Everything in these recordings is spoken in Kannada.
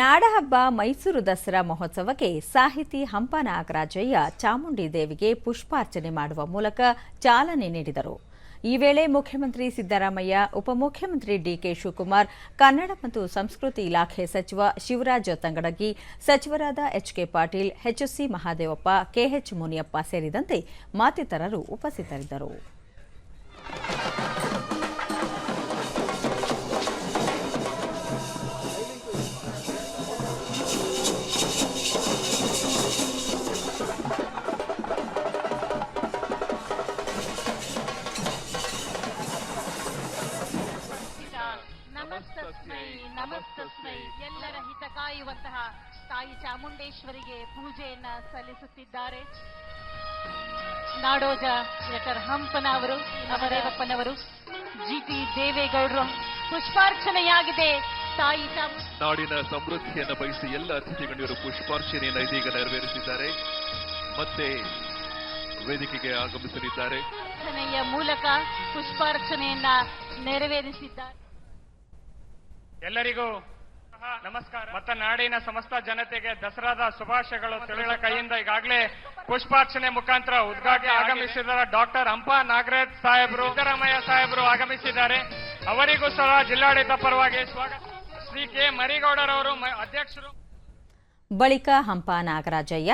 ನಾಡಹಬ್ಬ ಮೈಸೂರು ದಸರಾ ಮಹೋತ್ಸವಕ್ಕೆ ಸಾಹಿತಿ ಹಂಪ ನಾಗರಾಜಯ್ಯ ಚಾಮುಂಡಿ ದೇವಿಗೆ ಪುಷ್ಪಾರ್ಚನೆ ಮಾಡುವ ಮೂಲಕ ಚಾಲನೆ ನೀಡಿದರು. ಈ ವೇಳೆ ಮುಖ್ಯಮಂತ್ರಿ ಸಿದ್ದರಾಮಯ್ಯ, ಉಪಮುಖ್ಯಮಂತ್ರಿ ಡಿಕೆ ಶಿವಕುಮಾರ್, ಕನ್ನಡ ಮತ್ತು ಸಂಸ್ಕೃತಿ ಇಲಾಖೆ ಸಚಿವ ಶಿವರಾಜ ತಂಗಡಗಿ ಸಚಿವರಾದ HK Patil, HSC Mahadevappa, KH Muniyappa ಸೇರಿದಂತೆ ಮತ್ತಿತರರು ಉಪಸ್ಥಿತರಿದ್ದರು. ನಮಸ್ತಸ್ಮೈ ನಮಸ್ತಸ್ಮೈ ಎಲ್ಲರ ಹಿತ ಕಾಯುವಂತಹ ತಾಯಿ ಚಾಮುಂಡೇಶ್ವರಿಗೆ ಪೂಜೆಯನ್ನ ಸಲ್ಲಿಸುತ್ತಿದ್ದಾರೆ. ನಾಡೋಜ ಡಾಕ್ಟರ್ ಹಂಪನವರು ಜಿ ಜಿಟಿ ದೇವೇಗೌಡರು ಪುಷ್ಪಾರ್ಚನೆಯಾಗಿದೆ ತಾಯಿ ಚಾಮುಂಡಿ ನಾಡಿನ ಸಮೃದ್ಧಿಯನ್ನು ಬಯಸಿ ಎಲ್ಲ ಅತಿಥಿ ಗಣ್ಯರು ಪುಷ್ಪಾರ್ಚನೆಯನ್ನು ಇದೀಗ ನೆರವೇರಿಸಿದ್ದಾರೆ. ಮತ್ತೆ ವೇದಿಕೆಗೆ ಆಗಮಿಸಲಿದ್ದಾರೆ. ಮೂಲಕ ಪುಷ್ಪಾರ್ಚನೆಯನ್ನ ನೆರವೇರಿಸಿದ್ದಾರೆ. ಎಲ್ಲರಿಗೂ ನಮಸ್ಕಾರ. ಮತ್ತ ನಾಡಿನ ಸಮಸ್ತ ಜನತೆಗೆ ದಸರಾದ ಶುಭಾಶಯಗಳು ತಿಳಿಗಳ ಕೈಯಿಂದ ಈಗಾಗಲೇ ಪುಷ್ಪಾರ್ಚನೆ ಮುಖಾಂತರ ಉದ್ಘಾಟನೆ ಆಗಮಿಸಿದ ಡಾಕ್ಟರ್ ಹಂಪ ನಾಗರಾಜ್ ಸಾಹೇಬರು ಸಿದ್ದರಾಮಯ್ಯ ಸಾಹೇಬರು ಆಗಮಿಸಿದ್ದಾರೆ. ಅವರಿಗೂ ಸಹ ಜಿಲ್ಲಾಡಳಿತ ಪರವಾಗಿ ಸ್ವಾಗತ. ಶ್ರೀ ಕೆ ಮರಿಗೌಡರವರು ಅಧ್ಯಕ್ಷರು. ಬಳಿಕ ಹಂಪ ನಾಗರಾಜಯ್ಯ.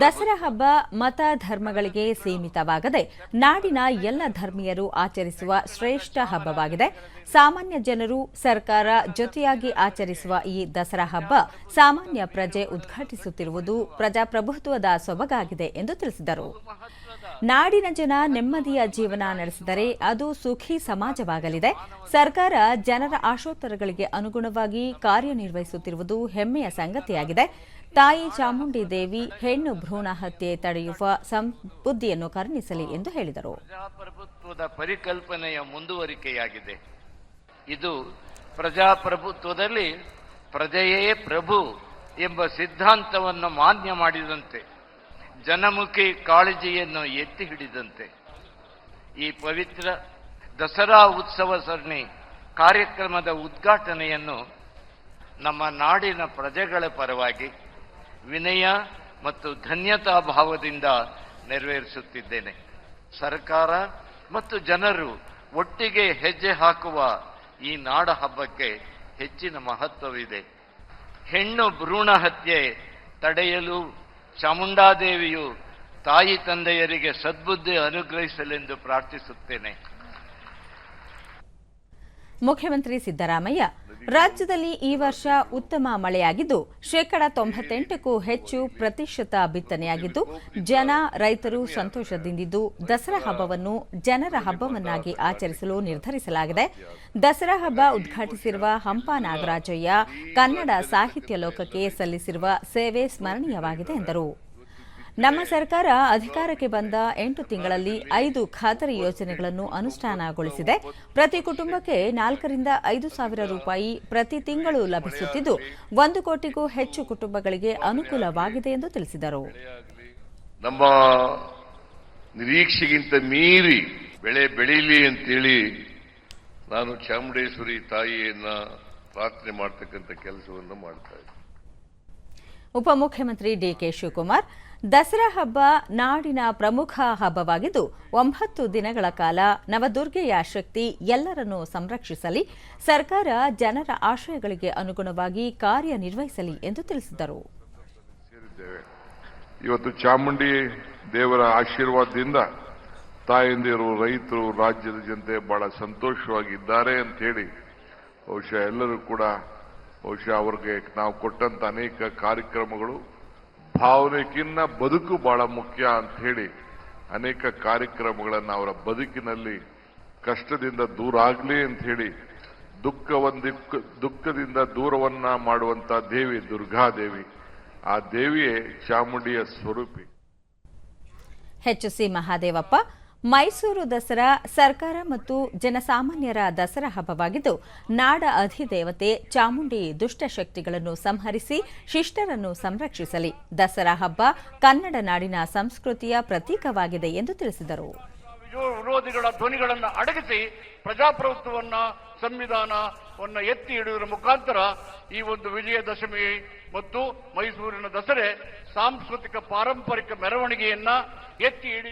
ದಸರಾ ಹಬ್ಬ ಮತ ಧರ್ಮಗಳಿಗೆ ಸೀಮಿತವಾಗದೆ ನಾಡಿನ ಎಲ್ಲ ಧರ್ಮೀಯರು ಆಚರಿಸುವ ಶ್ರೇಷ್ಠ ಹಬ್ಬವಾಗಿದೆ. ಸಾಮಾನ್ಯ ಜನರು ಸರ್ಕಾರ ಜೊತೆಯಾಗಿ ಆಚರಿಸುವ ಈ ದಸರಾ ಹಬ್ಬ ಸಾಮಾನ್ಯ ಪ್ರಜೆ ಉದ್ಘಾಟಿಸುತ್ತಿರುವುದು ಪ್ರಜಾಪ್ರಭುತ್ವದ ಸೊಬಗಾಗಿದೆ ಎಂದು ತಿಳಿಸಿದರು. ನಾಡಿನ ಜನ ನೆಮ್ಮದಿಯ ಜೀವನ ನಡೆಸಿದರೆ ಅದು ಸುಖಿ ಸಮಾಜವಾಗಲಿದೆ. ಸರ್ಕಾರ ಜನರ ಆಶೋತ್ತರಗಳಿಗೆ ಅನುಗುಣವಾಗಿ ಕಾರ್ಯನಿರ್ವಹಿಸುತ್ತಿರುವುದು ಹೆಮ್ಮೆಯ ಸಂಗತಿಯಾಗಿದೆ. ತಾಯಿ ಚಾಮುಂಡಿ ದೇವಿ ಹೆಣ್ಣು ಭ್ರೂಣ ಹತ್ಯೆ ತಡೆಯುವ ಸಂಬುದ್ಧಿಯನ್ನು ಕರುಣಿಸಲಿ ಎಂದು ಹೇಳಿದರು. ಪ್ರಜಾಪ್ರಭುತ್ವದ ಪರಿಕಲ್ಪನೆಯ ಮುಂದುವರಿಕೆಯಾಗಿದೆ. ಇದು ಪ್ರಜಾಪ್ರಭುತ್ವದಲ್ಲಿ ಪ್ರಜೆಯೇ ಪ್ರಭು ಎಂಬ ಸಿದ್ಧಾಂತವನ್ನು ಮಾನ್ಯ ಮಾಡಿದಂತೆ ಜನಮುಖಿ ಕಾಳಜಿಯನ್ನು ಎತ್ತಿ ಹಿಡಿದಂತೆ ಈ ಪವಿತ್ರ ದಸರಾ ಉತ್ಸವ ಸರಣಿ ಕಾರ್ಯಕ್ರಮದ ಉದ್ಘಾಟನೆಯನ್ನು ನಮ್ಮ ನಾಡಿನ ಪ್ರಜೆಗಳ ಪರವಾಗಿ ವಿನಯ ಮತ್ತು ಧನ್ಯತಾ ಭಾವದಿಂದ ನೆರವೇರಿಸುತ್ತಿದ್ದೇನೆ. ಸರ್ಕಾರ ಮತ್ತು ಜನರು ಒಟ್ಟಿಗೆ ಹೆಜ್ಜೆ ಹಾಕುವ ಈ ನಾಡ ಹಬ್ಬಕ್ಕೆ ಹೆಚ್ಚಿನ ಮಹತ್ವವಿದೆ. ಹೆಣ್ಣು ಭ್ರೂಣ ಹತ್ಯೆ ತಡೆಯಲು ಚಾಮುಂಡಾದೇವಿಯು ತಾಯಿ ತಂದೆಯರಿಗೆ ಸದ್ಬುದ್ಧಿ ಅನುಗ್ರಹಿಸಲೆಂದು ಪ್ರಾರ್ಥಿಸುತ್ತೇನೆ. ಮುಖ್ಯಮಂತ್ರಿ ಸಿದ್ದರಾಮಯ್ಯ. ರಾಜ್ಯದಲ್ಲಿ ಈ ವರ್ಷ ಉತ್ತಮ ಮಳೆಯಾಗಿದ್ದು, ಶೇಕಡ ತೊಂಬತ್ತೆಂಟಕ್ಕೂ ಹೆಚ್ಚು ಪ್ರತಿಶತ ಬಿತ್ತನೆಯಾಗಿದ್ದು, ಜನ, ರೈತರು ಸಂತೋಷದಿಂದಿದ್ದು ದಸರಾ ಹಬ್ಬವನ್ನು ಜನರ ಹಬ್ಬವನ್ನಾಗಿ ಆಚರಿಸಲು ನಿರ್ಧರಿಸಲಾಗಿದೆ. ದಸರಾ ಹಬ್ಬ ಉದ್ಘಾಟಿಸಿರುವ ಹಂಪ ನಾಗರಾಜಯ್ಯ ಕನ್ನಡ ಸಾಹಿತ್ಯ ಲೋಕಕ್ಕೆ ಸಲ್ಲಿಸಿರುವ ಸೇವೆ ಸ್ಮರಣೀಯವಾಗಿದೆ ಎಂದರು. ನಮ್ಮ ಸರ್ಕಾರ ಅಧಿಕಾರಕ್ಕೆ ಬಂದ ಎಂಟು ತಿಂಗಳಲ್ಲಿ ಐದು ಖಾತರಿ ಯೋಜನೆಗಳನ್ನು ಅನುಷ್ಠಾನಗೊಳಿಸಿದೆ. ಪ್ರತಿ ಕುಟುಂಬಕ್ಕೆ ನಾಲ್ಕರಿಂದ ಐದು ಸಾವಿರ ರೂಪಾಯಿ ಪ್ರತಿ ತಿಂಗಳು ಲಭಿಸುತ್ತಿದ್ದು ಒಂದು ಕೋಟಿಗೂ ಹೆಚ್ಚು ಕುಟುಂಬಗಳಿಗೆ ಅನುಕೂಲವಾಗಿದೆ ಎಂದು ತಿಳಿಸಿದರು. ನಮ್ಮ ನಿರೀಕ್ಷೆಗಿಂತ ಮೀರಿ ಬೆಳೆ ಬೆಳೀಲಿ ಅಂತೇಳಿ ನಾನು ಚಾಮುಂಡೇಶ್ವರಿ ತಾಯಿಯನ್ನ ಪ್ರಾರ್ಥನೆ ಮಾಡ್ತಕ್ಕಂಥ ಕೆಲಸವನ್ನು ಮಾಡ್ತಾ ಇದ್ದೀನಿ. ಉಪಮುಖ್ಯಮಂತ್ರಿ ಡಿಕೆ ಶಿವಕುಮಾರ್ ದಸರಾ ಹಬ್ಬ ನಾಡಿನ ಪ್ರಮುಖ ಹಬ್ಬವಾಗಿದ್ದು, ಒಂಬತ್ತು ದಿನಗಳ ಕಾಲ ನವದುರ್ಗೆಯ ಶಕ್ತಿ ಎಲ್ಲರನ್ನು ಸಂರಕ್ಷಿಸಲಿ, ಸರ್ಕಾರ ಜನರ ಆಶಯಗಳಿಗೆ ಅನುಗುಣವಾಗಿ ಕಾರ್ಯನಿರ್ವಹಿಸಲಿ ಎಂದು ತಿಳಿಸಿದರು. ಇವತ್ತು ಚಾಮುಂಡಿ ದೇವರ ಆಶೀರ್ವಾದದಿಂದ ತಾಯಂದಿರು, ರೈತರು, ರಾಜ್ಯದ ಜನತೆ ಬಹಳ ಸಂತೋಷವಾಗಿದ್ದಾರೆ ಅಂತ ಹೇಳಿ ಬಹುಶಃ ಎಲ್ಲರೂ ಕೂಡ, ಬಹುಶಃ ಅವ್ರಿಗೆ ನಾವು ಕೊಟ್ಟಂತ ಅನೇಕ ಕಾರ್ಯಕ್ರಮಗಳು ಭಾವನೆಗಿನ್ನ ಬದುಕು ಬಹಳ ಮುಖ್ಯ ಅಂತ ಹೇಳಿ ಅನೇಕ ಕಾರ್ಯಕ್ರಮಗಳನ್ನು ಅವರ ಬದುಕಿನಲ್ಲಿ ಕಷ್ಟದಿಂದ ದೂರ ಆಗಲಿ ಅಂತ ಹೇಳಿ ದುಃಖವೊಂದಿ ದುಃಖದಿಂದ ದೂರವನ್ನ ಮಾಡುವಂತ ದೇವಿ ದುರ್ಗಾದೇವಿ ಆ ದೇವಿಯೇ ಚಾಮುಂಡಿಯ ಸ್ವರೂಪಿ. ಎಚ್ಎಸ್ಸಿ ಮಹಾದೇವಪ್ಪ ಮೈಸೂರು ದಸರಾ ಸರ್ಕಾರ ಮತ್ತು ಜನಸಾಮಾನ್ಯರ ದಸರಾ ಹಬ್ಬವಾಗಿದ್ದು, ನಾಡ ಅಧಿದೇವತೆ ಚಾಮುಂಡಿ ದುಷ್ಟಶಕ್ತಿಗಳನ್ನು ಸಂಹರಿಸಿ ಶಿಷ್ಟರನ್ನು ಸಂರಕ್ಷಿಸಲಿ. ದಸರಾ ಹಬ್ಬ ಕನ್ನಡ ನಾಡಿನ ಸಂಸ್ಕೃತಿಯ ಪ್ರತೀಕವಾಗಿದೆ ಎಂದು ತಿಳಿಸಿದರು. ವಿರೋಧಿಗಳ ಧ್ವನಿಗಳನ್ನು ಅಡಗಿಸಿ ಪ್ರಜಾಪ್ರಭುತ್ವವನ್ನ, ಸಂವಿಧಾನವನ್ನ ಎತ್ತಿ ಹಿಡಿಯುವ ಮುಖಾಂತರ ಈ ಒಂದು ವಿಜಯದಶಮಿ ಮತ್ತು ಮೈಸೂರಿನ ದಸರೆ ಸಾಂಸ್ಕೃತಿಕ ಪಾರಂಪರಿಕ ಮೆರವಣಿಗೆಯನ್ನ ಎತ್ತಿ ಹಿಡಿ